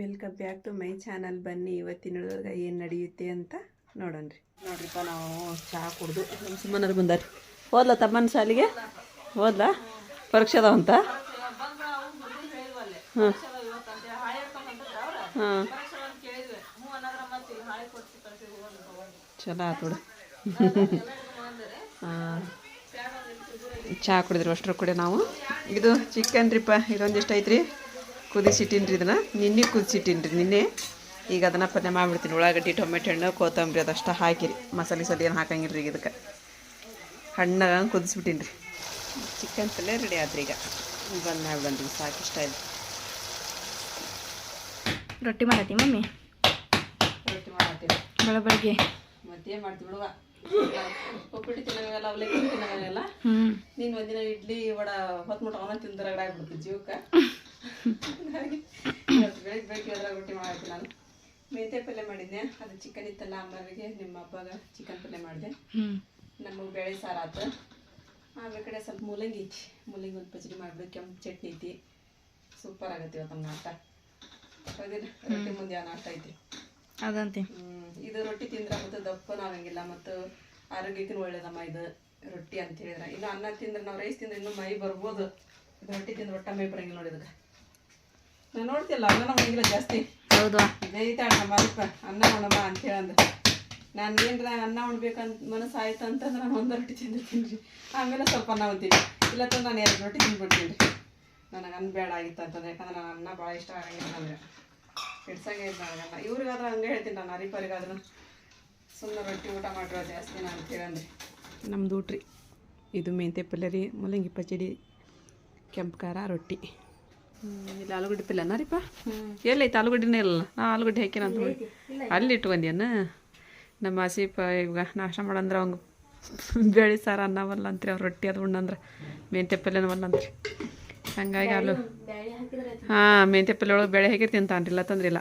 Welcome back to my channel ಬನ್ನಿ, ಇವತ್ತಿನ ಏನು ನಡೆಯುತ್ತೆ ಅಂತ ನೋಡೋಣ ರೀ. ನೋಡ್ರಿಪ್ಪ ನಾವು ಚಹಾ ಕುಡ್ದು ನಮ್ಮ ಸುಮ್ಮನರು ಬಂದಾರಿ ಹೋದ್ಲಾ ತಮ್ಮನ ಶಾಲಿಗೆ? ಹೋದ್ಲಾ? ಪರೀಕ್ಷೆ ಅದಾವ ಅಂತ ಹಾಂ ಹಾಂ ಚಲೋ ಆತು ಬಿಡು. ಹಾಂ ಚಹಾ ಕುಡಿದ್ರಿ ಅಷ್ಟರ ಕೂಡ ನಾವು. ಇದು ಚಿಕನ್ ರೀಪ್ಪ ಇದೊಂದಿಷ್ಟು ಐತ್ರಿ? ಕುದಿಸಿಟ್ಟಿನ್ರಿ ಇದನ್ನು. ನಿನ್ನೆ ರೀ ನಿನ್ನೆ. ಈಗ ಅದನ್ನು ಪಲ್ಯ ಮಾಡಿಬಿಡ್ತೀನಿ. ಉಳ್ಳಾಗಡ್ಡಿ ಟೊಮೆಟೊ ಹಣ್ಣು ಕೊತ್ತಂಬರಿ ಅದಷ್ಟು ಹಾಕಿರಿ. ಮಸಾಲೆ ಸಲ ಏನು ಹಾಕಂಗಿಲ್ಲ ರೀ ಇದಕ್ಕೆ. ಹಣ್ಣಾಗ ಕುದಿಸ್ಬಿಟ್ಟಿನಿ ರೀ ಚಿಕನ್ ಪಲ್ಯ ರೆಡಿ ಆತ್ರಿ ಈಗ. ಬಂದು ಮಾಡ್ಬಂದ್ರಿ ಸಾಕು ಇಷ್ಟ ಇದೆ ರೊಟ್ಟಿ ಮಾಡತ್ತಿ ಮಮ್ಮಿ? ರೊಟ್ಟಿ ಮಾಡತ್ತೀನಿ. ಬೆಳ ಬೆಳಗ್ಗೆ ಮತ್ತೇನು ಮಾಡ್ತೀವಿ ಬಿಡುವ ಉಪ್ಪಿಟ್ಟು ತಿನ್ನೋಲ್ಲ ಅವಲಕ್ಕಿ ನೀನು ಒಂದಿನ ಇಡ್ಲಿ ವಡ ಹೊತ್ ಮುಟ್ಟ ಅವನ ತಿಂದ್ರೆ ಆಗ್ಬಿಡ್ತು ಜೀವಕ್ಕೆ. ಹಾಗಾಗಿ ಇವತ್ತು ಬೆಳಿಗ್ಗೆ ಬೆಳಿಗ್ಗೆ ರೊಟ್ಟಿ ಮಾಡಿದ್ದೆ ನಾನು. ಮೆಂತೆ ಪಲ್ಯ ಮಾಡಿದ್ದೆ ಅದು ಚಿಕನ್ ಇತ್ತಲ್ಲ ಅಮ್ಮರಿಗೆ ನಿಮ್ಮ ಹಬ್ಬಾಗ ಚಿಕನ್ ಪಲ್ಯ ಮಾಡಿದೆ. ನಮಗೆ ಬೇಳೆ ಸಾರು ಆತು. ಆಮೇಲೆ ಕಡೆ ಸ್ವಲ್ಪ ಮೂಲಂಗಿ ಐತಿ. ಮೂಲಂಗಿ ಒಂದು ಪಚಡಿ ಮಾಡಿಬಿಡು ಕೆಂಪು ಚಟ್ನಿ ಐತಿ. ಸೂಪರ್ ಆಗತ್ತೆ ಇವತ್ತು ನಮ್ಮ ಆಟ ಹೌದಿಲ್ಲ ರೊಟ್ಟಿ ಮುಂದೆ ಯಾವ ನಾಟ ಐತಿ? ಅದಂತೆ. ಇದು ರೊಟ್ಟಿ ತಿಂದ್ರೆ ಮತ್ತು ದಪ್ಪನೂ ಆಗಂಗಿಲ್ಲ ಮತ್ತು ಆರೋಗ್ಯಕ್ಕೂ ಒಳ್ಳೇದಮ್ಮ ಇದು. ರೊಟ್ಟಿ ಅಂತ ಹೇಳಿದ್ರೆ. ಇನ್ನು ಅನ್ನ ತಿಂದ್ರೆ ನಾವು ರೈಸ್ ತಿಂದ್ರೆ ಇನ್ನೂ ಮೈ ಬರ್ಬೋದು. ರೊಟ್ಟಿ ತಿಂದ್ರೆ ಒಟ್ಟ ಮೈ ಬರಂಗಿಲ್ಲ ನೋಡಿ ಇದಕ್ಕೆ ನಾನು ನೋಡ್ತಿಲ್ಲ ಅನ್ನ ಹೋಗಿಲ್ಲ ಜಾಸ್ತಿ. ಹೌದಾ. ಬೇಯ್ತಾಳ ನಮ್ಮ ಅಲ್ಪ ಅನ್ನ ಉಣಮ್ಮ ಅಂತ ಹೇಳಂದ್ರೆ ನಾನು ಏನ್ರ ಅನ್ನ ಉಣ್ಬೇಕಂತ ಮನಸ್ಸು ಆಯ್ತು ಅಂತಂದ್ರೆ ನಾನು ಒಂದು ರೊಟ್ಟಿ ತಿಂದಿರ್ತೀನಿ ರೀ ಆಮೇಲೆ ಸ್ವಲ್ಪ ಅನ್ನ ಉಂತೀನಿ ಇಲ್ಲ ತಂದು ನಾನು ಎರಡು ರೊಟ್ಟಿ ತಿಂದ್ಬಿಡ್ತೀನಿ ರೀ. ನನಗೆ ಅನ್ನ ಬೇಡ ಆಗಿತ್ತು ಅಂತಂದ್ರೆ ಯಾಕಂದ್ರೆ ನಾನು ಅನ್ನ ಭಾಳ ಇಷ್ಟ ಆಗಂಗಿಲ್ಲ ಅಂದರೆ. ಹಿಡ್ಸಂಗೆ ಇಲ್ಲ ನನಗನ್ನ ಇವ್ರಿಗಾದ್ರೆ ಹಂಗೆ ಹೇಳ್ತೀನಿ ನಾನು ಅರಿಪರಿಗಾದ್ರೂ ಸುಮ್ಮನೆ ರೊಟ್ಟಿ ಊಟ ಮಾಡಿರೋ ಜಾಸ್ತಿ ನಾನು ಅಂತ ಹೇಳಂದ್ರೆ ಊಟ್ರಿ ಊಟ ರೀ. ಇದು ಮೆಂತೆ ಪಲ್ಯ ರೀ ಮೂಲಂಗಿ ಪಚಡಿ ಕೆಂಪು ಖಾರ ರೊಟ್ಟಿ. ಇಲ್ಲ ಆಲೂಗಡ್ಡೆ ಪಲ್ಯನ ರೀಪ್ಪ ಎಲ್ಲೈತೆ ಆಲೂಗಡ್ಡೆನೇ ಇಲ್ಲ ನಾ ಆಲೂಗಡ್ಡೆ ಹಾಕಿನ ಅಂತ ಹೇಳಿ ಅಲ್ಲಿ ಇಟ್ಕೊಂಡ್ಯಾನ ನಮ್ಮ ಆಸೀಪ ಇವಾಗ ನಾಷ್ಟ ಮಾಡಂದ್ರೆ ಅವಂಗೆ ಬೇಳೆ ಸಾರು ಅನ್ನವಲ್ಲ ಅಂತ್ರಿ ಅವ್ರು ರೊಟ್ಟಿ ಅದು ಉಣ್ಣಂದ್ರೆ ಮೆಂತ್ಯ ಪಲ್ಯನವಲ್ಲ ಅಂತ್ರಿ. ಹಂಗಾಗಿ ಆಲೂ ಹಾಂ ಮೆಂತೆ ಪಲ್ಯ ಒಳಗೆ ಬೇಳೆ ಹಾಕಿ ತಿಂತಾನ್ರಿಲ್ಲ ತಂದ್ರಿಲ್ಲ.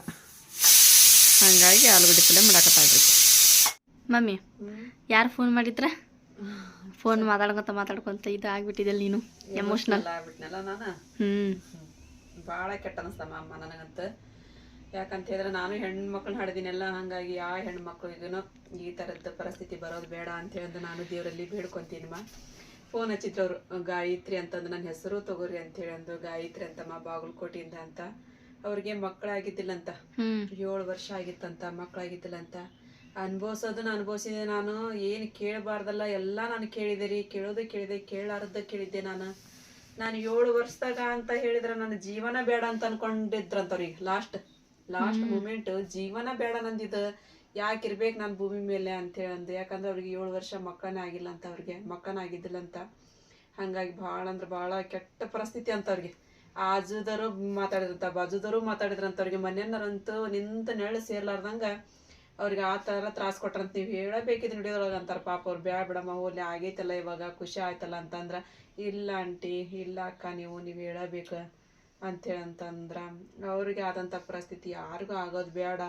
ಹಂಗಾಗಿ ಆಲೂಗಡ್ಡೆ ಪಲ್ಯ ಮಾಡಾಕತ್ತಾಳ್ರಿ. ಮಮ್ಮಿ ಯಾರು ಫೋನ್ ಮಾಡಿದ್ರ? ಫೋನ್ ಮಾತಾಡ್ಕೊಂತ ಮಾತಾಡ್ಕೊಂತ ಇದು ಆಗ್ಬಿಟ್ಟಿದೆಲ್ಲ ನೀನು ಎಮೋಷನಲ್ ಆಗ್ಬಿಟ್ನಲ್ಲ ನಾನು? ಹ್ಮ್. ಭಾಳ ಕೆಟ್ಟ ಅನಿಸ್ತಮ್ಮ ಅಮ್ಮ ನನಗಂತ. ಯಾಕಂತ ಹೇಳಿದ್ರೆ ನಾನು ಹೆಣ್ಮಕ್ಳನ್ನ ಹಾಡಿದಿನೆಲ್ಲ ಹಾಗಾಗಿ ಆ ಹೆಣ್ಮಕ್ಳಿಗೂ ಈ ತರದ ಪರಿಸ್ಥಿತಿ ಬರೋದು ಬೇಡ ಅಂತ ಹೇಳಿ ನಾನು ದೇವರಲ್ಲಿ ಬೇಡ್ಕೊಂತೀನಮ್ಮ. ಫೋನ್ ಹಚ್ಚಿದ್ರು ಅವ್ರು ಗಾಯತ್ರಿ ಅಂತಂದು ನನ್ನ ಹೆಸರು ತಗೋರಿ ಅಂತ ಹೇಳಿ ಅಂದು ಗಾಯತ್ರಿ ಅಂತಮ್ಮ ಬಾಗಲಕೋಟೆಯಿಂದ ಅಂತ. ಅವ್ರಿಗೆ ಮಕ್ಕಳಾಗಿದ್ದಿಲ್ಲಂತ. ಅಂತ ಏಳು ವರ್ಷ ಆಗಿತ್ತಂತ ಮಕ್ಕಳಾಗಿದ್ದಿಲ್ಲಂತ. ಅನುಭವಿಸೋದನ್ನ ಅನುಭವಿಸಿದೆ ನಾನು. ಏನು ಕೇಳಬಾರ್ದಲ್ಲ ಎಲ್ಲ ನಾನು ಕೇಳಿದೆ ರೀ. ಕೇಳೋದು ಕೇಳಿದೆ ಕೇಳಾರ್ದ ಕೇಳಿದ್ದೆ ನಾನು. ನಾನು ಏಳು ವರ್ಷದಾಗ ಅಂತ ಹೇಳಿದ್ರೆ ನನ್ನ ಜೀವನ ಬೇಡ ಅಂತ ಅನ್ಕೊಂಡಿದ್ರಂತವ್ರಿಗೆ ಲಾಸ್ಟ್ ಲಾಸ್ಟ್ ಮೂಮೆಂಟ್ ಜೀವನ ಬೇಡ ನಂದಿದ್ದು. ಯಾಕೆ ಇರ್ಬೇಕು ನಾನು ಭೂಮಿ ಮೇಲೆ ಅಂತ ಅಂದೆ. ಯಾಕಂದ್ರೆ ಅವ್ರಿಗೆ ಏಳು ವರ್ಷ ಮಕ್ಕನೇ ಆಗಿಲ್ಲ ಅಂತ ಅವ್ರಿಗೆ. ಮಕ್ಕನ ಆಗಿದ್ದಿಲ್ಲ ಅಂತ. ಹಂಗಾಗಿ ಭಾಳ ಅಂದ್ರೆ ಭಾಳ ಕೆಟ್ಟ ಪರಿಸ್ಥಿತಿ ಅಂತ ಅವ್ರಿಗೆ. ಆಜುದರು ಮಾತಾಡಿದ್ರಂತ ಬಾಜುದರು ಮಾತಾಡಿದ್ರಂತ ಅವ್ರಿಗೆ. ಮನೆಯನ್ನರಂತೂ ನಿಂತ ನೆರಳು ಸೇರ್ಲಾರ್ದಂಗ ಅವ್ರಿಗೆ ಆ ಥರ ತ್ರಾಸ ಕೊಟ್ರಂತ ನೀವು ಹೇಳಬೇಕಿದ್ರೆ ನುಡಿಯೋದ್ರೊಳಗೆ ಅಂತಾರೆ. ಪಾಪ ಅವ್ರು ಬ್ಯಾ ಬಿಡಮ್ಮ ಹೋಗ್ಲಿ ಆಗೈತಲ್ಲ ಇವಾಗ, ಖುಷಿ ಆಯ್ತಲ್ಲ ಅಂತಂದ್ರೆ, ಇಲ್ಲ ಆಂಟಿ, ಇಲ್ಲ ಅಕ್ಕ, ನೀವು ನೀವು ಹೇಳಬೇಕು ಅಂತೇಳಿ ಅಂತಂದ್ರ ಅವ್ರಿಗೆ ಆದಂಥ ಪರಿಸ್ಥಿತಿ ಯಾರಿಗೂ ಆಗೋದು ಬೇಡ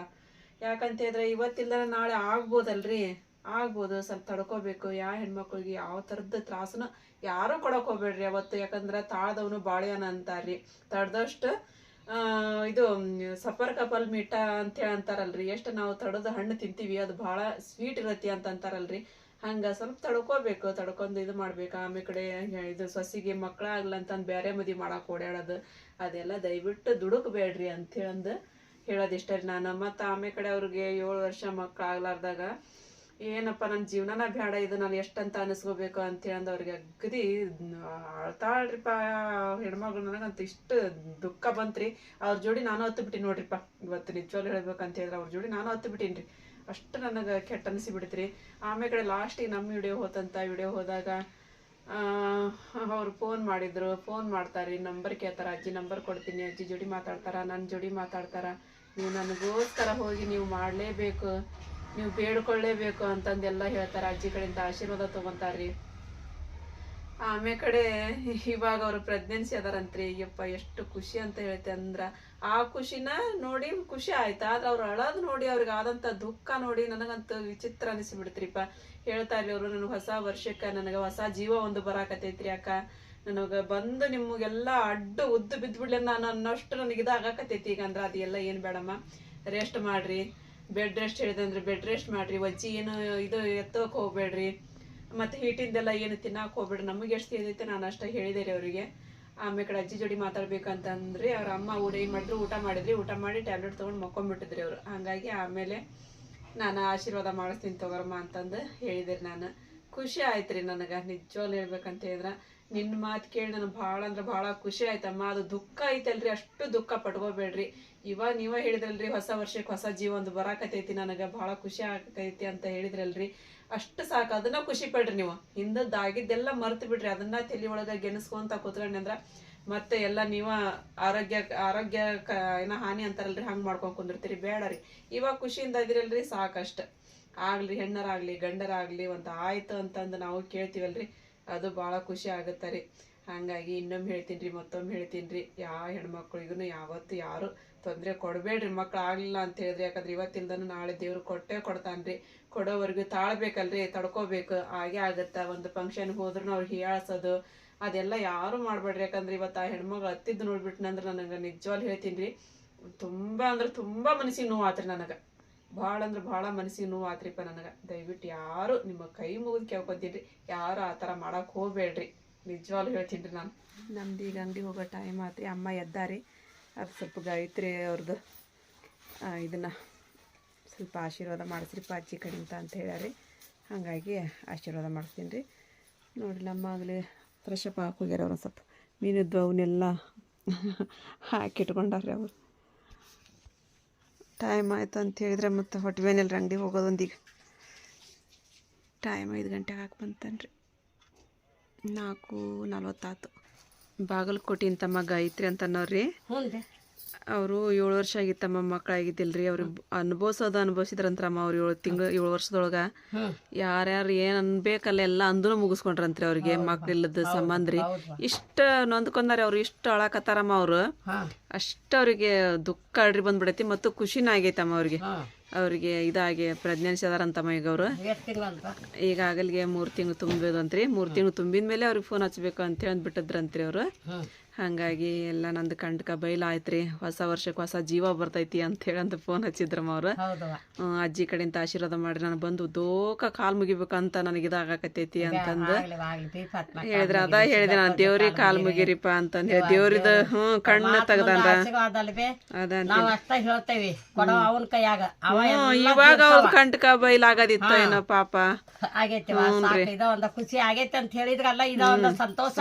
ಯಾಕಂತ ಹೇಳಿದ್ರೆ ಇವತ್ತಿಲ್ಲ ನಾಳೆ ಆಗ್ಬೋದಲ್ರಿ? ಆಗ್ಬೋದು, ಸ್ವಲ್ಪ ತಡ್ಕೋಬೇಕು. ಯಾವ ಹೆಣ್ಮಕ್ಳಿಗೆ ಯಾವ ಥರದ್ದು ತ್ರಾಸನ ಯಾರೂ ಕೊಡೋಕೆ ಹೋಗ್ಬೇಡ್ರಿ ಅವತ್ತು. ಯಾಕಂದ್ರೆ ತಾಳ್ದವನು ಬಾಳೆಹಣ್ಣು ಅಂತಾರ್ರಿ. ತಡ್ದಷ್ಟು ಇದು ಸಫರ್ ಕಪಲ್ ಮೀಠ ಅಂತ ಹೇಳಿ ಅಂತಾರಲ್ರಿ. ಎಷ್ಟು ನಾವು ತಡದ ಹಣ್ಣು ತಿಂತೀವಿ, ಅದು ಭಾಳ ಸ್ವೀಟ್ ಇರತ್ತೆ ಅಂತ ಅಂತಾರಲ್ರಿ. ಹಂಗೆ ಸ್ವಲ್ಪ ತಡ್ಕೋಬೇಕು, ತಡ್ಕೊಂಡು ಇದು ಮಾಡ್ಬೇಕು. ಆಮೇಲೆ ಕಡೆ ಇದು ಸೊಸಿಗೆ ಮಕ್ಕಳಾಗ್ಲಂತಂದು ಬೇರೆ ಮದಿ ಮಾಡಕ್ಕೆ ಓಡಾಡೋದು ಅದೆಲ್ಲ ದಯವಿಟ್ಟು ದುಡುಕ್ಬೇಡ್ರಿ ಅಂತ ಹೇಳಂದು ಹೇಳೋದಿಷ್ಟ ರೀ ನಾನು. ಮತ್ತು ಆಮೇಲೆ ಕಡೆ ಅವ್ರಿಗೆ ಏಳು ವರ್ಷ ಮಕ್ಕಳಾಗ್ಲಾರ್ದಾಗ ಏನಪ್ಪ ನನ್ನ ಜೀವನನ ಬೇಡ, ಇದು ನಾನು ಎಷ್ಟಂತ ಅನಿಸ್ಕೋಬೇಕು ಅಂತ ಹೇಳಂದು ಅವ್ರಿಗೆ ಅಗದಿ ಅಳ್ತಾಳ್ರಿಪ್ಪ ಹೆಣ್ಮಗಳು ನನಗಂತ ಇಷ್ಟು ದುಃಖ ಬಂತ್ರಿ. ಅವ್ರ ಜೋಡಿ ನಾನು ಹತ್ತು ಬಿಟ್ಟಿನಿ ನೋಡ್ರಿಪ್ಪ, ಇವತ್ತು ನಿಜವಾಗ್ಲೂ ಹೇಳ್ಬೇಕಂತ ಹೇಳಿದ್ರೆ ಅವ್ರ ಜೋಡಿ ನಾನು ಹತ್ತು ಬಿಟ್ಟೀನಿ ರೀ ಅಷ್ಟು ನನಗೆ ಕೆಟ್ಟ ಅನಿಸಿ ಬಿಡ್ತ್ರಿ. ಆಮೇಲೆ ಕಡೆ ಲಾಸ್ಟಿಗೆ ನಮ್ಮ ವಿಡಿಯೋ ಹೋತಂತ ವಿಡಿಯೋ ಹೋದಾಗ ಅವ್ರು ಫೋನ್ ಮಾಡಿದ್ರು ಫೋನ್ ಮಾಡ್ತಾರೆ ನಂಬರ್ ಕೇಳ್ತಾರ, ಅಜ್ಜಿ ನಂಬರ್ ಕೊಡ್ತೀನಿ, ಅಜ್ಜಿ ಜೋಡಿ ಮಾತಾಡ್ತಾರ ನನ್ನ ಜೋಡಿ ಮಾತಾಡ್ತಾರ, ನೀವು ನನಗೋಸ್ಕರ ಹೋಗಿ ನೀವು ಮಾಡಲೇಬೇಕು. ನೀವು ಬೇಡ್ಕೊಳ್ಳೇಬೇಕು ಅಂತಂದೆಲ್ಲ ಹೇಳ್ತಾರೆ. ಅಜ್ಜಿ ಕಡೆಯಿಂದ ಆಶೀರ್ವಾದ ತೊಗೊಂತಾರ್ರಿ. ಆಮೇಲೆ ಕಡೆ ಇವಾಗ ಅವರು ಪ್ರೆಗ್ನೆನ್ಸಿ ಅದಾರಂತ್ರಿ. ಅಯ್ಯಪ್ಪ, ಎಷ್ಟು ಖುಷಿ ಅಂತ ಹೇಳ್ತೆ ಅಂದ್ರ, ಆ ಖುಷಿನ ನೋಡಿ ಖುಷಿ ಆಯ್ತು. ಆದ್ರೆ ಅವ್ರು ಅಳೋದು ನೋಡಿ ಅವ್ರಿಗೆ ಆದಂತ ದುಃಖ ನೋಡಿ ನನಗಂತೂ ವಿಚಿತ್ರ ಅನಿಸಿಬಿಡ್ತ್ರಿಪ್ಪ. ಹೇಳ್ತಾ ಇರ್ಲಿ ಅವರು, ನನಗೆ ಹೊಸ ವರ್ಷಕ್ಕೆ, ನನಗೆ ಹೊಸ ಜೀವ ಒಂದು ಬರಾಕತೈತ್ರಿ ಅಕ್ಕ. ನನಗೆ ಬಂದು ನಿಮಗೆಲ್ಲ ಅಡ್ಡು ಉದ್ದು ಬಿದ್ದುಬಿಡ್ಲಿ ನಾನು ಅನ್ನೋಷ್ಟು ನನಗೆ ಇದು ಆಗಾಕತ್ತೈತಿ ಈಗ ಅಂದ್ರೆ ಅದೆಲ್ಲ ಏನು ಬೇಡಮ್ಮ. ರೆಸ್ಟ್ ಮಾಡ್ರಿ. ಬೆಡ್ ರೆಸ್ಟ್ ಹೇಳಿದಂದ್ರೆ ಬೆಡ್ ರೆಸ್ಟ್ ಮಾಡ್ರಿ, ವಜ್ಜಿ ಏನು ಇದು ಎತ್ತೋಕೆ ಹೋಗ್ಬೇಡ್ರಿ. ಮತ್ತು ಹೀಟಿಂದೆಲ್ಲ ಏನು ತಿನ್ನಕ್ಕೆ ಹೋಗ್ಬೇಡ್ರಿ. ನಮಗೆ ಎಷ್ಟು ಏನೈತೆ ನಾನು ಅಷ್ಟೇ ಹೇಳಿದೆ ರೀ ಅವರಿಗೆ. ಆಮೇಲೆ ಕಡೆ ಅಜ್ಜಿ ಜೋಡಿ ಮಾತಾಡ್ಬೇಕಂತಂದ್ರಿ ಅವ್ರ ಅಮ್ಮ ಊಟ ಏನು ಮಾಡಿದ್ರು? ಊಟ ಮಾಡಿದ್ರಿ. ಊಟ ಮಾಡಿ ಟ್ಯಾಬ್ಲೆಟ್ ತೊಗೊಂಡು ಮಕ್ಕೊಂಬಿಟ್ಟಿದ್ರಿ ಅವರು. ಹಾಗಾಗಿ ಆಮೇಲೆ ನಾನು ಆಶೀರ್ವಾದ ಮಾಡಿಸ್ತೀನಿ ತಗೋರಮ್ಮ ಅಂತಂದು ಹೇಳಿದೆ ನಾನು. ಖುಷಿ ಆಯ್ತು ರೀ ನನಗೆ. ನಿಜವಾಗ್ಲು ಹೇಳ್ಬೇಕಂತ ಹೇಳಿದ್ರೆ. ನಿನ್ನ ಮಾತು ಕೇಳಿ ನನಗೆ ಭಾಳ ಅಂದ್ರೆ ಭಾಳ ಖುಷಿ ಆಯ್ತಮ್ಮ. ಅದು ದುಃಖ ಐತಲ್ರಿ, ಅಷ್ಟು ದುಃಖ ಪಡ್ಕೋಬೇಡ್ರಿ ಇವಾಗ ನೀವ ಹೇಳಿದ್ರಲ್ರಿ, ಹೊಸ ವರ್ಷಕ್ಕೆ ಹೊಸ ಜೀವ ಒಂದು ಬರಾಕತೈತಿ ನನಗೆ, ಭಾಳ ಖುಷಿ ಆಗತೈತಿ ಅಂತ ಹೇಳಿದ್ರಲ್ರಿ. ಅಷ್ಟು ಸಾಕು, ಅದನ್ನ ಖುಷಿ ಪಡ್ರಿ ನೀವು. ಹಿಂದದ್ದಾಗಿದ್ದೆಲ್ಲ ಮರ್ತು ಬಿಡ್ರಿ, ಅದನ್ನ ತಲೆ ಒಳಗೆ ಗೆಣಸ್ಕೊಂತ ಕೂತ್ಕೊಂಡಿ ಅಂದ್ರ ಮತ್ತೆ ಎಲ್ಲ ನೀವ ಆರೋಗ್ಯ ಆರೋಗ್ಯ ಏನೋ ಹಾನಿ ಅಂತಾರಲ್ರಿ, ಹಂಗೆ ಮಾಡ್ಕೊಂಡ್ ಕುಂದಿರ್ತೀರಿ. ಬೇಡ ರೀ. ಇವಾಗ ಖುಷಿಯಿಂದ ಇದಿರಲ್ರಿ, ಸಾಕಷ್ಟ. ಆಗ್ಲಿ, ಹೆಣ್ಣರಾಗ್ಲಿ, ಗಂಡರಾಗ್ಲಿ, ಒಂದು ಆಯ್ತು ಅಂತಂದು ನಾವು ಕೇಳ್ತೀವಲ್ರಿ. ಅದು ಭಾಳ ಖುಷಿ ಆಗುತ್ತೆ ರೀ. ಹಾಗಾಗಿ ಇನ್ನೊಮ್ಮೆ ಹೇಳ್ತೀನಿ ರೀ, ಮತ್ತೊಮ್ಮೆ ಹೇಳ್ತೀನಿ ರೀ. ಯಾವ ಹೆಣ್ಮಕ್ಳಿಗೂ ಯಾವತ್ತು ಯಾರು ತೊಂದರೆ ಕೊಡಬೇಡ್ರಿ, ಮಕ್ಳು ಆಗಲಿಲ್ಲ ಅಂತ ಹೇಳಿದ್ರಿ ಯಾಕಂದ್ರೆ ಇವತ್ತಿಲ್ದನು ನಾಳೆ ದೇವ್ರು ಕೊಟ್ಟೇ ಕೊಡ್ತಾನೆ ರೀ. ಕೊಡೋವರೆಗೂ ತಾಳ್ಬೇಕಲ್ರಿ, ತಡ್ಕೋಬೇಕು. ಹಾಗೆ ಆಗುತ್ತೆ. ಒಂದು ಫಂಕ್ಷನ್ ಹೋದ್ರೂ ಅವ್ರು ಹೀಯಾಳ್ಸೋದು, ಅದೆಲ್ಲ ಯಾರು ಮಾಡಬೇಡ್ರಿ. ಯಾಕಂದ್ರೆ ಇವತ್ತು ಆ ಹೆಣ್ಮಗಳು ಹತ್ತಿದ್ದು ನೋಡ್ಬಿಟ್ನಂದ್ರೆ ನನಗೆ ನಿಜವಾಗ್ಲು ಹೇಳ್ತೀನಿ ರೀ, ತುಂಬ ಅಂದ್ರೆ ತುಂಬ ಮನಸ್ಸಿಗೆ ನೋವು ಆತ್ರಿ ನನಗೆ. ಭಾಳ ಅಂದ್ರೆ ಭಾಳ ಮನಸ್ಸಿಗೆ ನೋವು ಆತ್ರಿಪ್ಪ ನನಗೆ. ದಯವಿಟ್ಟು ಯಾರು ನಿಮ್ಮ ಕೈ ಮುಗಿದು ಕೇಳ್ಕೊತೀನಿ ಯಾರು ಆ ಥರ ಮಾಡೋಕೆ ಹೋಗಬೇಡ್ರಿ. ನಿಜವಾಗ್ಲು ಹೇಳ್ತೀನಿ ರೀ ನಾನು. ನಮ್ದು ಈಗ ಅಂಗಡಿ ಹೋಗೋ ಟೈಮ್ ಆತ್ರಿ. ಅಮ್ಮ ಎದ್ದಾರಿ. ಅದು ಸ್ವಲ್ಪ ಗಾಯತ್ರಿ ಅವ್ರದ್ದು ಇದನ್ನು ಸ್ವಲ್ಪ ಆಶೀರ್ವಾದ ಮಾಡಿಸ್ರಿಪ್ಪ ಅಜ್ಜಿ ಕಡಿಂತ ಅಂತ ಹೇಳ್ಯಾರಿ. ಹಾಗಾಗಿ ಆಶೀರ್ವಾದ ಮಾಡಿಸ್ತೀನಿ ರೀ ನೋಡಿ ನಮ್ಮ ಆಗಲಿ ಫ್ರೆಶ್ ಅಪ್ ಹಾಕಿ ಹೋಗ್ಯಾರ ಅವ್ರು ಸ್ವಲ್ಪ. ಮೀನಿದ್ದು ಅವನ್ನೆಲ್ಲ ಹಾಕಿಟ್ಕೊಂಡಾರ್ರಿ ಅವರು. ಟೈಮ್ ಆಯಿತು ಅಂತ ಹೇಳಿದ್ರೆ ಮತ್ತೆ ಹೊಟ್ಟೆ ಬೇನೆಲ್ಲ ಅಂಗಡಿ ಹೋಗೋದೊಂದೀಗ ಟೈಮ್ ಐದು ಗಂಟೆಗೆ ಹಾಕಿ ಬಂತನ್ರಿ. ನಾಲ್ಕು ನಲ್ವತ್ತಾತು. ಬಾಗಲಕೋಟೆ ತಮ್ಮ ಗಾಯತ್ರಿ ಅಂತ ಅನ್ನೋರಿ ಅವರು ಏಳು ವರ್ಷ ಆಗಿತ್ತಮ್ಮ ಮಕ್ಕಳಾಗಿದ್ದಿಲ್ರಿ. ಅವ್ರು ಅನುಭವಿಸೋದು ಅನುಭವಿಸಿದ್ರಂತ್ರಮ್ಮ ಅವ್ರು ಏಳು ತಿಂಗಳು ಏಳು ವರ್ಷದೊಳಗ. ಯಾರ್ಯಾರು ಏನ್ ಅನ್ಬೇಕಲ್ಲ ಎಲ್ಲ ಅಂದೂ ಮುಗಿಸ್ಕೊಂಡ್ರಂತ್ರಿ ಅವ್ರಿಗೆ ಮಕ್ಳಿಲ್ಲದ ಸಂಬಂಧ ರೀ ಇಷ್ಟ ನೊಂದ್ಕೊಂಡಾರೆ ಅವ್ರು ಇಷ್ಟ ಅಳಕತ್ತಾರಮ್ಮ ಅವರು. ಅಷ್ಟ ಅವ್ರಿಗೆ ದುಃಖ ಅಡ್ರಿ ಬಂದ್ಬಿಡೈತಿ ಮತ್ತು ಖುಷಿನ ಆಗೈತಮ್ಮ ಅವ್ರಿಗೆ. ಅವ್ರಿಗೆ ಇದಾಗಿ ಪ್ರೆಗ್ನೆನ್ಸಿ ಅದಾರಂತಮ್ಮ ಈಗ ಅವರು. ಈಗ ಆಗಲ್ಗೆ ಮೂರು ತಿಂಗಳು ತುಂಬಿದಂತ್ರಿ. ಮೂರು ತಿಂಗಳು ತುಂಬಿದ ಮೇಲೆ ಅವ್ರಿಗೆ ಫೋನ್ ಹಚ್ಬೇಕು ಅಂತ ಹೇಳಿ ಬಿಟ್ಟಿದ್ರಂತ್ರಿ ಅವರು ಹಾಗಾಗಿ ಎಲ್ಲ ನಂದು ಕಂಡ್ಕ ಬೈಲ ಆಯ್ತ್ರಿ ಹೊಸ ವರ್ಷಕ್ಕೆ ಹೊಸ ಜೀವ ಬರ್ತೈತಿ ಅಂತ ಹೇಳಿ ಅಂತ ಫೋನ್ ಹಚ್ಚಿದ್ರಮ್ಮ ಅವ್ರು ಅಜ್ಜಿ ಕಡೆಯಿಂದ ಆಶೀರ್ವಾದ ಮಾಡಿ ನಾನು ಬಂದು ದೋಕ ಕಾಲ್ ಮುಗಿಬೇಕಂತ ನನಗೆ ಇದಾಗಕತ್ತೈತಿ ಅಂತಂದು ಹೇಳಿದ್ರ ಅದ ಹೇಳಿದೆ. ನಾನು ದೇವ್ರಿಗೆ ಕಾಲ್ ಮುಗಿರಿಪ್ಪ ಅಂತಂದು ಹೇಳಿ. ದೇವ್ರಿದ ಹ್ಮ್ ಕಣ್ಣು ಕೈಯಾಗ. ಇವಾಗ ಅವ್ರ ಕಂಟಕ ಬೈಲಾಗದಿತ್ತ ಏನೋ ಪಾಪ. ಖುಷಿ ಆಗೈತೆ ಅಂತ ಹೇಳಿದ್ರಲ್ಲ ಸಂತೋಷ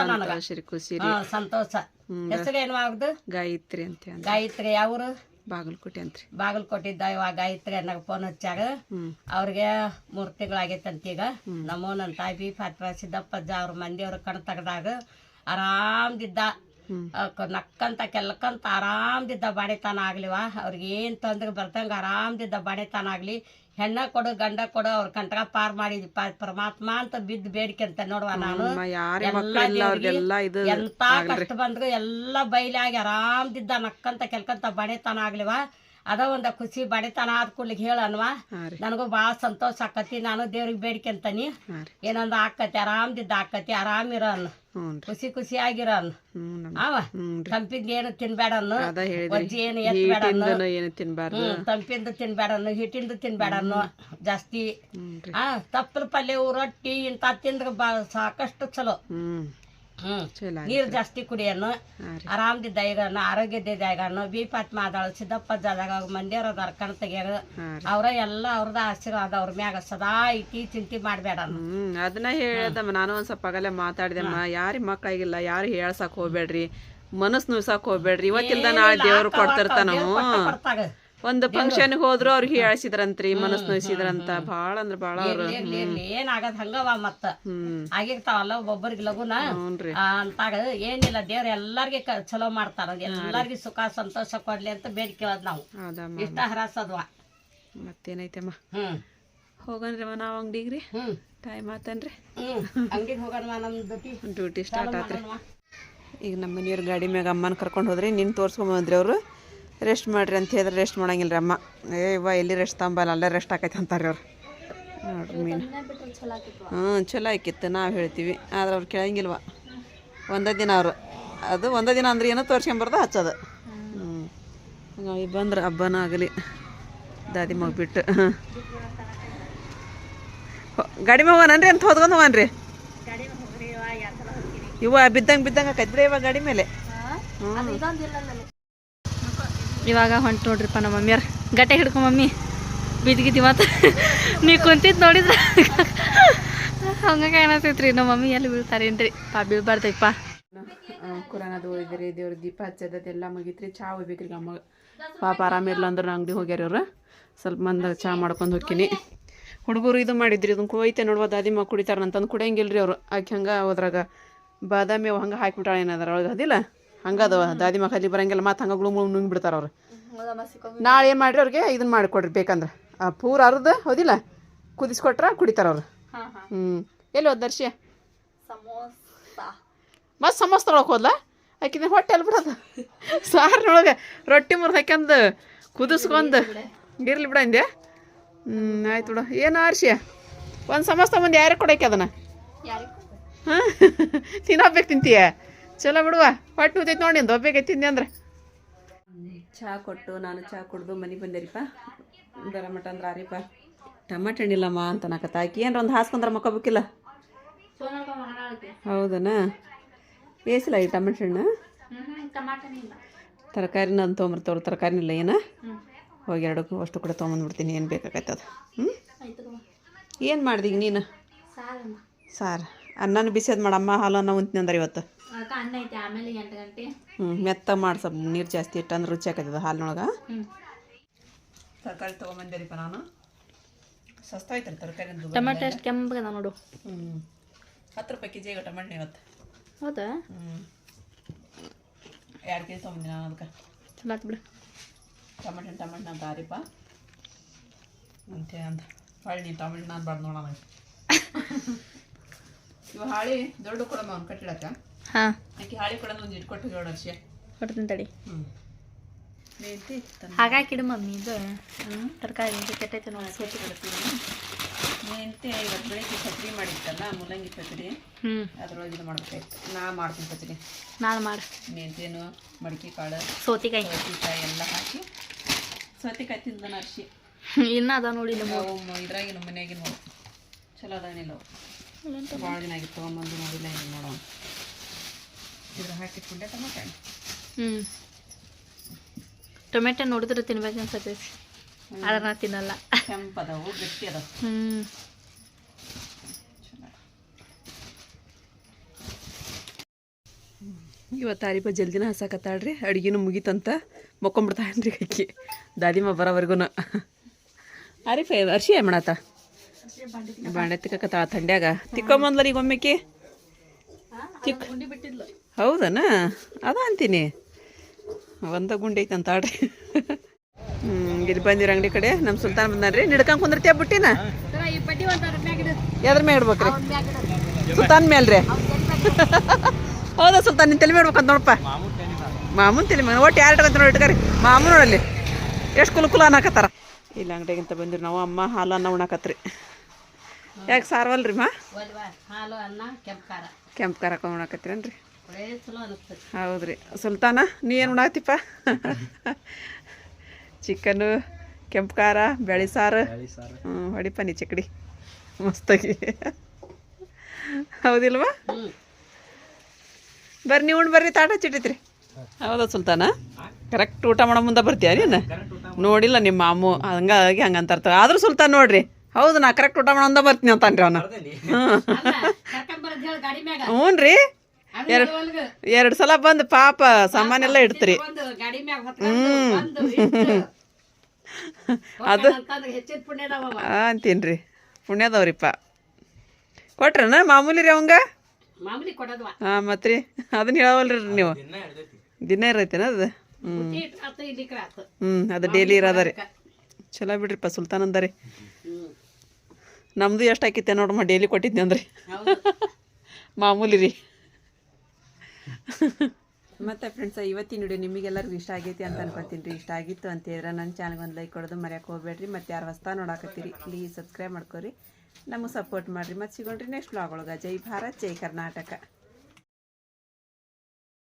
ಖುಷಿ ಹಾ ಹೆಸರೇನು ಆಗ್ದು ಗಾಯತ್ರಿ ಅಂತ ಗಾಯತ್ರಿ ಅವ್ರು ಬಾಗಲಕೋಟೆ ಅಂತ್ರಿ. ಬಾಗಲಕೋಟಿದ್ದ ಇವಾಗ ಗಾಯತ್ರಿ ಅನ್ನ ಫೋನ್ ಹಚ್ಚಾಗ ಅವ್ರಿಗೆ ಮೂರ್ ತಿಂಗಳಾಗೈತಂತ ಅಂತ ಈಗ ನಮ್ಮೋ ನನ್ನ ತಾಯಿ ಬಿ ಫಾತ್ಮ ಸಿದ್ದಪ್ಪಜ್ಜ ಅವ್ರ ಮಂದಿಯವ್ರ ಕಣ್ ತೆಗ್ದಾಗ ಆರಾಮ್ದಿದ್ದ. ನಕ್ಕಂತ ಕೆಲ್ಕಂತ ಆರಾಮ್ದಿದ್ದ ಬಾಣಿತನ ಆಗ್ಲಿವಾ. ಅವ್ರಿಗೆ ಏನ್ ತೊಂದ್ರೆ ಬರ್ದಂಗ ಆರಾಮ್ದಿದ್ದ ಬಾಣಿತನ ಆಗ್ಲಿ. ಹೆಣ್ಣ ಕೊಡು ಗಂಡ ಕೊಡು ಅವ್ರ ಕಂಟಕ ಪಾರ್ ಮಾಡಿದ್ವಿ ಪ- ಪರಮಾತ್ಮ ಅಂತ ಬಿದ್ದ ಬೇಡಿಕೆ ಅಂತ ನೋಡುವ ನಾನು. ಎಂತ ಕಷ್ಟ ಬಂದ್ರು ಎಲ್ಲಾ ಬೈಲಾಗಿ ಆರಾಮ್ದಿದ್ದ ನಕ್ಕಂತ ಕೆಲ್ಕಂತ ಬಣೆತನ ಆಗ್ಲಿವ. ಅದ ಒಂದ ಖುಷಿ ಬಡಿತನ ಆದ ಕೂಡ್ಲಿಗೆ ಹೇಳನ್ವಾ. ನನಗೂ ಭಾಳ ಸಂತೋಷ ಆಕತಿ ನಾನು ದೇವ್ರಿಗೆ ಬೇಡ್ಕೊಂತಾನಿ ಏನಂದ ಆಕತಿ ಆರಾಮ್ದಿದ್ದ ಆಕತಿ ಆರಾಮ್ ಅನ್ನು ಖುಷಿ ಖುಷಿ ಅನ್ನು ಅವ ತಂಪಿಂದ ಏನು ತಿನ್ಬೇಡನ್ನು ವಜ್ಜಿ ಏನು ಎತ್ಬೇಡನ್ನು. ತಿನ್ಬಾರ್ದು. ತಂಪಿಂದ ತಿನ್ಬೇಡ ಅನ್ನು ಹಿಟ್ಟಿಂದ ತಿನ್ಬೇಡನ್ನು ಜಾಸ್ತಿ. ಆ ತಪ್ಪಲ ಪಲ್ಯವು ರೊಟ್ಟಿ ಇಂತ ತಿಂದ್ರ ಸಾಕಷ್ಟು ಚಲೋ. ಹ್ಮ್. ಚಲೋ ನೀರು ಜಾಸ್ತಿ ಕುಡಿಯನ್ನು ಆರಾಮದಿದ್ದ ಇದನ್ನ ಆರೋಗ್ಯದ ಈಗ ಬಿ ಪಾತ್ಮ ಅದಾಳ ಸಿದ್ದಪ್ಪ ಜಾದಾಗ ಮಂದಿಯವ್ರ ಅದಾರ ಕಣ್ ಅವ್ರ ಎಲ್ಲ ಅವ್ರದ ಆಶೀರ್ವಾದ ಅವ್ರ ಮ್ಯಾಗ ಸದಾ ಇಟ್ಟಿ ಚಿಂತೆ ಮಾಡ್ಬೇಡ ಹ್ಮ್ ಅದನ್ನ ಹೇಳ್ದಮ್ಮ ನಾನು ಒಂದ್ ಸ್ವಲ್ಪ ಆಗಲೇ ಮಾತಾಡಿದೆಮ್ಮ ಯಾರಿ ಮಕ್ಕಳಾಗಿಲ್ಲ ಯಾರು ಹೇಳ್ಸಕ್ ಹೋಗ್ಬೇಡ್ರಿ ಮನಸ್ ನುಯ್ಸಕ್ ಹೋಗ್ಬೇಡ್ರಿ ಇವತ್ತಿಲ್ದ ನಾಳೆ ದೇವ್ರು ಕೊಡ್ತಿರ್ತಾನ. ಒಂದು ಫಂಕ್ಷನ್ ಹೋದ್ರು ಅವ್ರಿಗೆ ಹೇಳ್ಸಿದ್ರಂತ್ರಿ ಮನಸ್ ನೋಯ್ಸಿದ್ರಂತ. ಭಾಳ ಅಂದ್ರ ಭಾಳ ಅವ್ರು. ಏನಾಗದ್ ಹಂಗವ ಮತ್ತ? ಆಗಿರ್ತಾವಲ್ಲ ಒಬ್ಬೊಬ್ಬರಿಗೆ ಲಗುನ? ಅಂತಾಗ ಏನಿಲ್ಲ ದೇವ್ರ ಎಲ್ಲಾರ್ಗೆ ಚಲೋ ಮಾಡ್ತಾರ. ಎಲ್ಲಾರ್ಗಿ ಸುಖ ಸಂತೋಷ ಕೊಡ್ಲಿ ಅಂತ ಬೇಡ್ಕೇಳದ್ ನಾವು. ಹೌದಮ್ಮ ಇಷ್ಟ ಹರಾಸದ್ವ ಮತ್ತೇನೈತಮ್ಮ? ಹೋಗನ್ರಿ ಹೋಗನ್ರಿಮ್ಮ ನಾವು ಅಂಗಡಿಗ್ರಿ? ಟೈಮ್ ಆತನ್ರಿ? ಅಂಗಡಿಗೆ ಹೋಗೋಣ ನಮ್ ಡ್ಯೂಟಿ ಸ್ಟಾರ್ಟ್ ಆತ್ರಿ. ಈಗ ನಮ್ಮ ಮನೆಯವ್ರ ಗಾಡಿ ಮ್ಯಾಗ ಅಮ್ಮನ ಕರ್ಕೊಂಡು ಹೋದ್ರಿ ನಿನ್ ತೋರ್ಸ್ಕೊಂಬಂದ್ರಿ ಅವರು. ರೆಸ್ಟ್ ಮಾಡ್ರಿ ಅಂತ ಹೇಳಿದ್ರೆ ರೆಸ್ಟ್ ಮಾಡಂಗಿಲ್ಲ ರೀ ಅಮ್ಮ. ಏ ಎಲ್ಲಿ ರೆಸ್ಟ್ ತಂಬಲ್ಲ, ಅಲ್ಲೇ ರೆಸ್ಟ್ ಆಕೈತೆ ಅಂತಾರೆ ಅವ್ರು. ನೋಡ್ರಿ ಮೀನು. ಹ್ಞೂ, ಚಲೋ ಆಕಿತ್ತು, ನಾವು ಹೇಳ್ತೀವಿ. ಆದ್ರೆ ಅವ್ರು ಕೇಳಂಗಿಲ್ವ. ಒಂದೇ ದಿನ ಅವರು. ಅದು ಒಂದೇ ದಿನ ಅಂದ್ರೆ ಏನೋ ತೋರ್ಸ್ಕೊಂಬರ್ದು ಹಚ್ಚೋದು. ಹ್ಞೂ. ಹಂಗಾಗಿ ಬಂದ್ರೆ ಹಬ್ಬನೂ ಆಗಲಿ. ದಾದಿ ಮಗ ಬಿಟ್ಟು. ಗಾಡಿ ಮ್ಯಾಗ ಹೋಗನನ್ರಿ ಅಂತ ಹೋದ್ಕೊಂಡು ಹೋಗನ್ರಿ? ಇವ ಬಿದ್ದಂಗೆ ಬಿದ್ದಂಗೆ ಆಕೈತೆ ಇವಾಗ ಗಾಡಿ ಮೇಲೆ. ಇವಾಗ ಹೊಂಟು ನೋಡ್ರಿಪ್ಪ ನಮ್ಮ ಮಮ್ಮಿಯರ್ ಗಟ್ಟೆ ಹಿಡ್ಕೊ ಮಮ್ಮಿ. ಬಿದ್ಗಿದ್ದಿ ಮತ್ತು ನೀ ಕುಂತಿದ್ದು ನೋಡಿದ್ರೆ? ಹಂಗ ಕಾಣತೈತ್ರಿ. ನಮ್ಮ ಮಮ್ಮಿ ಎಲ್ಲಿ ಬೀಳ್ತಾರೇನ್ರಿ? ಪಾ ಬೀಳ್ಬಾರ್ದೈಪ್ಪ ಕುರಾನದು ಓದಿದ್ರಿ, ದೇವ್ರ ದೀಪ ಹಚ್ಚದೆಲ್ಲ ಮುಗೀತ್ರಿ. ಚಾ ಹೋಗ್ಬೇಕ್ರಿ ಅಮ್ಮ ಪಾಪ ಆರಾಮಿರ್ಲ ಅಂದ್ರೆ ಅಂಗಡಿ ಹೋಗ್ಯಾರ ಅವ್ರು ಸ್ವಲ್ಪ ಮಂದ ಚಾ ಮಾಡ್ಕೊಂಡು ಹೋಗ್ತೀನಿ ಹುಡುಗರು ಇದು ಮಾಡಿದ್ರಿ ಇದು ಕೊಯ್ತೆ ನೋಡುವ, ದಾದಿ ಮಗ ಕುಡಿತಾರ ಅಂತಂದು ರೀ ಅವರು. ಆಕೆ ಹಂಗೆ ಅದ್ರಾಗ ಬಾದಾಮಿ ಅವು ಹಂಗೆ ಹಾಕಿಬಿಟ್ಟಾಳೆ ಏನಾದ್ರೆ ಒಳಗೆ ಅದಿಲ್ಲ? ಹಂಗೆ ಅದಾವ ದಾದಿ ಮಖಲಿ ಅಲ್ಲಿ ಬರಂಗಿಲ್ಲ ಮತ್ತೆ ಹಂಗ ಗುಳು ನುಂಗ್ ಬಿಡ್ತಾರ ಅವ್ರು. ನಾಳೆ ಏನು ಮಾಡ್ರಿ ಅವ್ರಿಗೆ? ಇದನ್ನ ಮಾಡಿಕೊಡ್ರಿ ಬೇಕಂದ್ರೆ. ಆ ಪೂರ ಅರ್ದು ಹೌದಿಲ್ಲ? ಕುದಿಸ್ಕೊಟ್ರ ಕುಡಿತಾರ ಅವ್ರು. ಹ್ಞೂ ಎಲ್ಲಿ ಹೋದ್ ದರ್ಶಿ? ಮತ್ತೆ ಸಮೋಸ ತೊಗೊಳಕ್ ಹೋದ್ಲ? ಆಕಿನ ಹೊಟ್ಟೆ ಎಲ್ಲಿ ಬಿಡೋದು. ಸಾರಿನೊಳಗೆ ರೊಟ್ಟಿ ಮುರ್ದು ಹಾಕ್ಯಂದು ಕುದಿಸ್ಕೊಂದು ಇರ್ಲಿ ಬಿಡ. ಅಂದೆ ಹ್ಞೂ ಆಯ್ತು ಬಿಡು. ಏನು ಆರ್ಸಿ ಒಂದು ಸಮಸ್ತ ಮುಂದೆ ಯಾರಿಗೆ ಕೊಡಕ್ಕೆ ಅದನ್ನ? ಹಾಂ? ತಿನ್ನಬೇಕು ತಿಂತೀಯ? ಚಲೋ ಬಿಡುವ. ಹೊಟ್ಟೆ ಊತೈತೆ ನೋಡಿ ಒಬ್ಬೇಕೆ ತಿಂದೆ ಅಂದ್ರೆ. ಚಹಾ ಕೊಟ್ಟು ನಾನು ಚಹಾ ಕುಡ್ದು ಮನೆಗೆ ಬಂದೇರಿಪ್ಪ. ಬರ ಮಟ ಅಂದ್ರೆ ಆರಿಪ್ಪ. ಟಮಾಟ ಹಣ್ಣಿಲ್ಲಮ್ಮ ಅಂತ ನಾಕತ್ತ ಆಕಿ ಏನ್ರ ಒಂದು ಹಾಸ್ಕೊಂಡ್ರೆ ಮಕ್ಕೋಬೇಕಿಲ್ಲ ಹೌದನಾ? ಬೇಸಿಲ್ಲ ಈ ಟಮಾಟ ಹಣ್ಣು? ತರಕಾರಿನ ಅಂತ ತೊಗೊಂಬರ್ತವ್ರು ತರಕಾರಿನಿಲ್ಲ ಏನ? ಹೋಗಿ ಎರಡಕ್ಕೂ ಅಷ್ಟು ಕೂಡ ತೊಗೊಂಬಂದ್ಬಿಡ್ತೀನಿ ಏನು ಬೇಕಾಗೈತೆ ಅದು. ಹ್ಞೂ ಏನು ಮಾಡ್ದೀಗ ಈಗ ನೀನು? ಸಾರು ಅನ್ನನ ಬಿಸಿಯೋದು ಮಾಡಮ್ಮ ಹಾಲು ಅನ್ನ ಉಂತೀನಿ ಅಂದ್ರೆ ಇವತ್ತು. ಅನ್ನ ಐತೆ ಆಮೇಲೆ ಎಂಟು ಗಂಟೆ. ಹ್ಞೂ ಮೆತ್ತ ಮಾಡಿ ಸ್ವಲ್ಪ ನೀರು ಜಾಸ್ತಿ ಇಟ್ಟ ಅಂದ್ರೆ ರುಚಿ ಆಕೈತದ ಹಾಲಿನೊಳಗೆ. ತರಕಾರಿ ತೊಗೊಂಬಂದೇರಿಪ್ಪ ನಾನು. ಸಸ್ತ ಐತಲ್ಲ ತರಕಾರಿ ಟೊಮೆಟೊ ಎಷ್ಟು ನಾನು ನೋಡು. ಹ್ಞೂ ಹತ್ತು ರೂಪಾಯಿ ಕೆ ಜಿ ಟಮಾಟೆ ಇವತ್ತು ಹೌದಾ? ಹ್ಞೂ ಎರಡು ಕೆ ಜಿ ತೊಗೊಂಬಂದಿ ನಾನು ಅದಕ್ಕೆ ಚಲೋ ಆತ್ ಬಿಡು. ಟೊಮೆಟೊ ಟಮಾಟೆ ಅಂತ ಆರಿಪ್ಪ ಅಂತೇಳಿ ಅಂತ ಹೊಳ್ಳಿ ನೀನು ಟಮಾಟೆ ನಾನು ಬಾರ್ದು ನೋಡೋಣ ಇವು ಹಾಳಿ ದೊಡ್ಡ ಕೊಡಮ್ಮ ಅವ್ನು ಕಟ್ಟಿಡಕ್ಕೆ. ಹಾಂ. ಆಕೆ ಹಾಳಿ ಕೊಡೋದು ಒಂದು ಇಟ್ಕೊಟ್ಟು ಏಳು ವರ್ಷ ಕೊಡ್ತೀನಿ ತಡಿ. ಹ್ಞೂ ಮೇಂತಿ ಹಾಗಾಕಿಡು ಮಮ್ಮಿ ಇದು ತರಕಾರಿ ಕೆಟ್ಟೈತೆ ನೋಡಿ. ಸ್ವಚ್ಛ ಬಿಡ್ತೀವಿ ಮೆಂತೆ ಇವತ್ತು ಬೆಳಿಗ್ಗೆ ಚಟ್ನಿ ಮಾಡಿತ್ತಲ್ಲ ಮೂಲಂಗಿ ಚಟ್ನಿ ಹ್ಞೂ ಅದ್ರೊಳಗೆ ಇದು ಮಾಡ್ಬೇಕಾಯ್ತು ನಾ ಮಾಡ್ತೀನಿ ಚಟ್ನಿ ನಾಳೆ ಮಾಡಿ. ಮೆಂತ್ಯನು ಮಡಿಕೆ ಕಾಳು ಸೋತಿಕಾಯಿ. ಸೌತಿಕಾಯಿ ಎಲ್ಲ ಹಾಕಿ. ಸೌತೆಕಾಯಿ ತಿಂದನ ಅರ್ಶಿ ಇನ್ನೂ ಅದ ನೋಡಿ ನಮ್ಮ ಇದ್ರಾಗಿನ ಮನ್ಯಾಗಿನ ನೋಡು ಚಲೋ ಅದಾನಿಲ್ಲ ಭಾಳ ದಿನ ಆಗಿತ್ತು ತೊಗೊಂಬಂದು ನೋಡಿಲ್ಲ ಏನು ನೋಡೋಣ ಹಾಕಿಟ್ಕೊಂಡೆ ಟೊಮೆಟೊ. ಹ್ಞೂ ಟೊಮೆಟೊ ನೋಡಿದ್ರೆ ತಿನ್ಬೇಕು ಅನ್ಸತ್ತೆ. ಆದ್ರೆ ನಾ ತಿನ್ನಲ್ಲ. ಕೆಂಪದವು ಗಟ್ಟಿ ಅದಾವ ಹ್ಞೂ ಇವತ್ತು ಆರಿಪ ಜಲ್ದಿನ ಹಸಾಕತ್ತಾಳ್ರಿ. ಅಡುಗೆನೂ ಮುಗೀತಂತ ಮಕ್ಕೊಂಬಿಡ್ತಾನ್ರಿ ಅಕ್ಕಿ. ದಾದಿಮ ಬರೋವರೆಗೂ ಆರಿಫ ಅರ್ಶಿ ಏನ್ ಮಾಡತ್ತ ಬಾಂಡೆ ತಿಕ್ಕತ್ತಾಳ ಥಂಡ್ಯಾಗ ತಿಕ್ಕೊಂಬಂದ್ಲ ಈಗ ಒಮ್ಮೆಕಿ? ತಿಕ್. ಹೌದನ? ಅದ ಅಂತೀನಿ. ಒಂದ ಗುಂಡಿ ಐತೆ ಅಂತ ಆಡ್ರಿ. ಹ್ಞೂ ಇಲ್ಲಿ ಬಂದಿರ ಅಂಗಡಿ ಕಡೆ. ನಮ್ಮ ಸುಲ್ತಾನ್ ಬಂದಾನ್ರಿ. ನಿಡ್ಕೊಂಡ್ ಕುಂದಿರ್ತೀಯ ಬಿಟ್ಟಿನ? ಎದ್ರ ಮೇಲೆ ಇಡ್ಬೇಕ್ರಿ? ಸುಲ್ತಾನ್ ಮೇಲ್ರಿ ಹೌದಾ ಸುಲ್ತಾನ್ ನಿನ್ ತಲೆ ಮಾಡ್ಬೇಕಂತ ನೋಡಪ್ಪ. ಮಾಮೂನ್ ತಲೆ ಮೇಲೆ ಒಟ್ಟು ಯಾರು ಇಟ್ಕೊಂತ ನೋಡಿ ಇಟ್ಕರಿ. ಮಾಮೂ ನೋಡಲ್ಲಿ ಎಷ್ಟು ಕುಲು ಕುಲ ಅನ್ನಕತ್ತಾರ. ಇಲ್ಲ ಅಂಗಡಿಗಿಂತ ಬಂದಿರಿ ನಾವು ಅಮ್ಮ ಹಾಲು ಅನ್ನ ಉಣ್ಣಾಕತ್ರಿ ಯಾಕೆ ಸಾರ್ವಲ್ರಿ ಮಾ? ಹಾಲು ಅನ್ನ ಕೆಂಪು ಖಾರ. ಕೆಂಪು ಖಾರ ರೀ ಅನಿಸ್ತದೆ ಹೌದ್ರಿ. ಸುಲ್ತಾನ ನೀ ಏನು ಉಣಾತಿಪ್ಪ ಚಿಕನ್ನು ಕೆಂಪು ಖಾರ ಬೇಳೆ ಸಾರು. ಹ್ಞೂ ಹೊಡಿಪ ನೀ ಚಕಡಿ. ಮಸ್ತಾಗಿ. ಹೌದಿಲ್ವಾ? ಬರ್ರಿ ನೀವು ಉಣ್ಣ್ ಬರ್ರಿ ತಾಟ ಚಿಟ್ಟಿತ್ರಿ ಹೌದಾ ಸುಲ್ತಾನ? ಕರೆಕ್ಟ್ ಊಟ ಮಾಡೋ ಮುಂದೆ ಬರ್ತೀಯ ನೀನು? ನೋಡಿಲ್ಲ ನಿಮ್ಮ ಮಾಮು ಹಂಗಾಗಿ ಹಂಗೆ ಅಂತಾರ್ತಾವ ಆದರೂ ಸುಲ್ತಾನ್ ನೋಡ್ರಿ. ಹೌದು ನಾ ಕರೆಕ್ಟ್ ಊಟ ಮಾಡೋಂದ ಬರ್ತೀನಿ ಅಂತ ಅನ್ರಿ ಅವನ ಹ್ಞೂ ರೀ. ಎರಡು ಎರಡು ಸಲ ಬಂದು ಪಾಪ ಸಾಮಾನೆಲ್ಲ ಎಲ್ಲ ಇಡ್ತೀರಿ. ಹ್ಞೂ ಅದು ಅಂತೀನ್ರಿ. ಪುಣ್ಯದವ್ರಿಪ್ಪ ಕೊಟ್ರನ ಮಾಮೂಲಿ ರೀ ಅವಂಗ? ಮಾಮೂಲಿ ಕೊಡೋದವ. ರೀ ಮತ್ರಿ. ಅದನ್ನ ಹೇಳವಲ್ರಿ ನೀವು. ದಿನ ಇರೈತೇನ ಅದು? ಹ್ಞೂ ಹ್ಞೂ ಅದು ಡೈಲಿ ಇರೋದ ರೀ. ಚಲೋ ಬಿಡ್ರಿಪ್ಪ ಸುಲ್ತಾನ್ ಅಂದ ರೀ ಹ್ಮ್ ನಮ್ದು ಎಷ್ಟು ಹಾಕಿತ್ತೆ ನೋಡಮ್ಮ ಡೈಲಿ ಕೊಟ್ಟಿದ್ದೆ ಅಂದ್ರಿ. ಮಾಮೂಲಿ ರೀ. ಮತ್ತೆ ಫ್ರೆಂಡ್ಸ್ ಇವತ್ತಿನ ವಿಡಿಯೋ ನಿಮಗೆಲ್ಲರಿಗೂ ಇಷ್ಟ ಆಗೈತಿ ಅಂತ ಅನ್ಕೊತೀನಿ ರೀ. ಇಷ್ಟ ಆಗಿತ್ತು ಅಂತ ಹೇಳಿದ್ರೆ ನನ್ನ ಚಾನಲ್ಗೆ ಒಂದು ಲೈಕ್ ಕೊಡೋದು ಮರ್ಯಾಕೆ ಹೋಗ್ಬೇಡ್ರಿ. ಮತ್ತೆ ಯಾರು ಹೊಸ್ತಾ ನೋಡಾಕತ್ತೀರಿ ಪ್ಲೀಸ್ ಸಬ್ಸ್ಕ್ರೈಬ್ ಮಾಡ್ಕೊರಿ. ನಮಗೆ ಸಪೋರ್ಟ್ ಮಾಡಿರಿ. ಮತ್ತೆ ಸಿಗೋಣ್ರಿ ನೆಕ್ಸ್ಟ್ ಬ್ಲಾಗ್ ಒಳಗೆ. ಜೈ ಭಾರತ್, ಜೈ ಕರ್ನಾಟಕ.